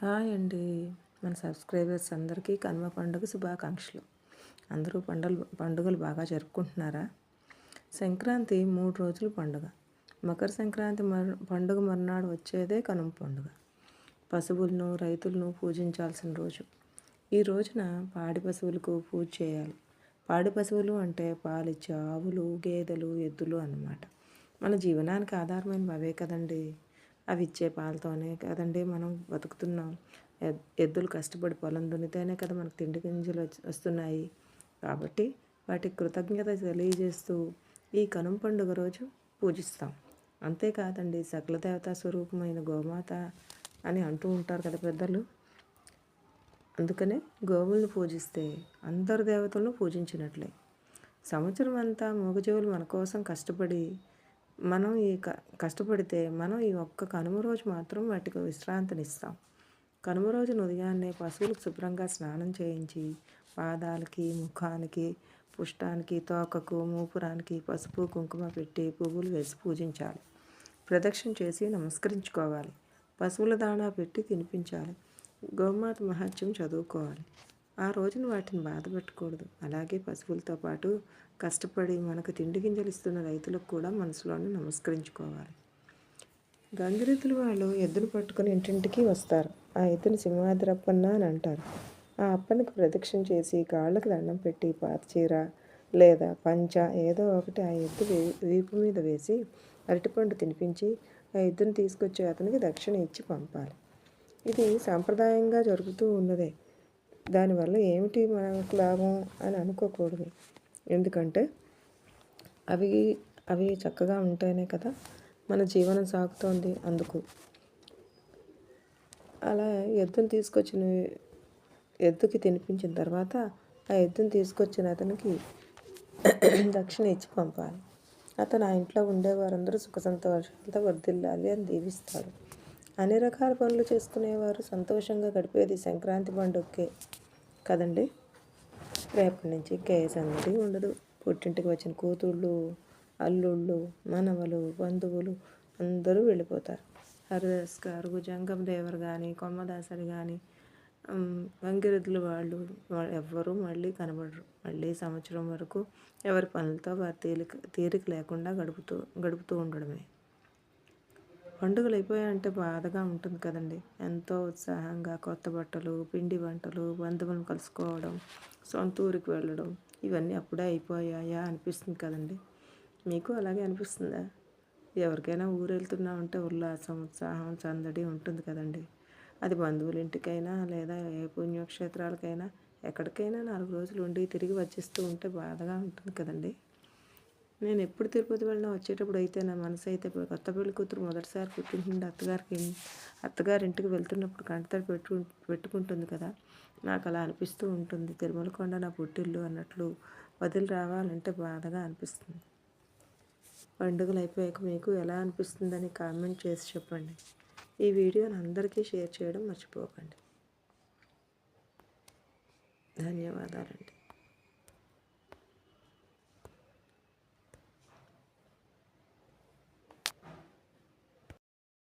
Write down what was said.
Hi అండి. మన subscribers అందరికీ కనుమ పండుగ శుభాకాంక్షలు. అందరూ పండుగలు పండుగలు బాగా జరుపుకుంటున్నారా? సంక్రాంతి మూడు రోజులు పండుగ. మకర సంక్రాంతి మర పండుగ మర్నాడు వచ్చేదే కనుమ పండుగ. పశువులను రైతులను పూజించాల్సిన రోజు. ఈ రోజున పాడి పశువులకు పూజ చేయాలి. పాడి పశువులు అంటే పాలిచ్చే ఆవులు గేదెలు ఎద్దులు అన్నమాట. మన జీవనానికి ఆధారమైన అవే కదండీ. అవి ఇచ్చే పాలతోనే కదండి మనం బతుకుతున్నాం. ఎద్దులు కష్టపడి పొలం దున్నితేనే కదా మనకు తిండి గింజలు వస్తున్నాయి. కాబట్టి వాటికి కృతజ్ఞత తెలియజేస్తూ ఈ కనుమ పండుగ రోజు పూజిస్తాం. అంతేకాదండి సకల దేవతా స్వరూపమైన గోమాత అని అంటూ ఉంటారు కదా పెద్దలు. అందుకనే గోవులను పూజిస్తే అందరు దేవతలను పూజించినట్లే. సంవత్సరం అంతా మూగజీవులు మన కోసం కష్టపడి మనం ఈ కష్టపడితే మనం ఈ ఒక్క కనుమ రోజు మాత్రం వాటికి విశ్రాంతినిస్తాం. కనుమ రోజున ఉదయాన్నే పశువులకు శుభ్రంగా స్నానం చేయించి పాదాలకి ముఖానికి పుష్టానికి తోకకు మూపురానికి పసుపు కుంకుమ పెట్టి పువ్వులు వేసి పూజించాలి. ప్రదక్షిణ చేసి నమస్కరించుకోవాలి. పశువుల దాణా పెట్టి తినిపించాలి. గోమాత మహత్యం చదువుకోవాలి. ఆ రోజున వాటిని బాధ పెట్టకూడదు. అలాగే పశువులతో పాటు కష్టపడి మనకు తిండి గింజలు ఇస్తున్న రైతులకు కూడా మనసులోనే నమస్కరించుకోవాలి. గంగిరెద్దులు వాళ్ళు ఎద్దును పట్టుకుని ఇంటింటికి వస్తారు. ఆ ఎద్దుని సింహాద్రప్పన్న అని అంటారు. ఆ అప్పనికి ప్రదక్షిణ చేసి కాళ్ళకు దండం పెట్టి పాతచీర లేదా పంచ ఏదో ఒకటి ఆ ఎద్దు వీపు మీద వేసి అరటిపండు తినిపించి ఆ ఎద్దును తీసుకొచ్చే అతనికి దక్షిణ ఇచ్చి పంపాలి. ఇది సాంప్రదాయంగా జరుగుతూ ఉన్నదే. దానివల్ల ఏమిటి మనకు లాభం అని అనుకోకూడదు. ఎందుకంటే అవి అవి చక్కగా ఉంటేనే కదా మన జీవనం సాగుతోంది అందుకు. అలా ఎద్దును తీసుకొచ్చిన ఎద్దుకి తినిపించిన తర్వాత ఆ ఎద్దును తీసుకొచ్చిన అతనికి దక్షిణ ఇచ్చి పంపాలి. అతను ఆ ఇంట్లో ఉండేవారందరూ సుఖ సంతోషాలతో వర్దిల్లాలి అని దీవిస్తాడు. అన్ని రకాల పనులు చేసుకునేవారు. సంతోషంగా గడిపేది సంక్రాంతి పండుగకే కదండి. రేపటి నుంచి కేసు అనేది ఉండదు. పుట్టింటికి వచ్చిన కూతుళ్ళు అల్లుళ్ళు మనవలు బంధువులు అందరూ వెళ్ళిపోతారు. హరిదాస్ గారు జంగం దేవర్ కానీ కొమ్మదాసరి కానీ వంగిరెద్దులు వాళ్ళు ఎవ్వరూ మళ్ళీ కనబడరు. మళ్ళీ సంవత్సరం వరకు ఎవరి పనులతో వారి తేలిక తీరిక లేకుండా గడుపుతూ గడుపుతూ ఉండడమే. పండుగలు అయిపోయాయంటే బాధగా ఉంటుంది కదండి. ఎంతో ఉత్సాహంగా కొత్త బట్టలు పిండి వంటలు బంధువులను కలుసుకోవడం సొంత ఊరికి వెళ్ళడం ఇవన్నీ అప్పుడే అయిపోయాయా అనిపిస్తుంది కదండి. మీకు అలాగే అనిపిస్తుందా? ఎవరికైనా ఊరు వెళ్తున్నామంటే ఉల్లాసం ఉత్సాహం సందడి ఉంటుంది కదండి. అది బంధువుల ఇంటికైనా లేదా ఏ పుణ్యక్షేత్రాలకైనా ఎక్కడికైనా నాలుగు రోజులు ఉండి తిరిగి వచ్చేస్తూ ఉంటే బాధగా ఉంటుంది కదండి. నేను ఎప్పుడు తిరుపతి వెళ్ళినా వచ్చేటప్పుడు అయితే నా మనసు అయితే కొత్త పెళ్ళి కూతురు మొదటిసారి పుట్టింటుండే అత్తగారికి అత్తగారి ఇంటికి వెళ్తున్నప్పుడు కంటతడి పెట్టు పెట్టుకుంటుంది కదా. నాకు అలా అనిపిస్తూ ఉంటుంది. తిరుమల కొండ నా పుట్టిల్లు అన్నట్లు వదిలి రావాలంటే బాధగా అనిపిస్తుంది. పండుగలు అయిపోయాక మీకు ఎలా అనిపిస్తుందని కామెంట్ చేసి చెప్పండి. ఈ వీడియోని అందరికీ షేర్ చేయడం మర్చిపోకండి. ధన్యవాదాలండి.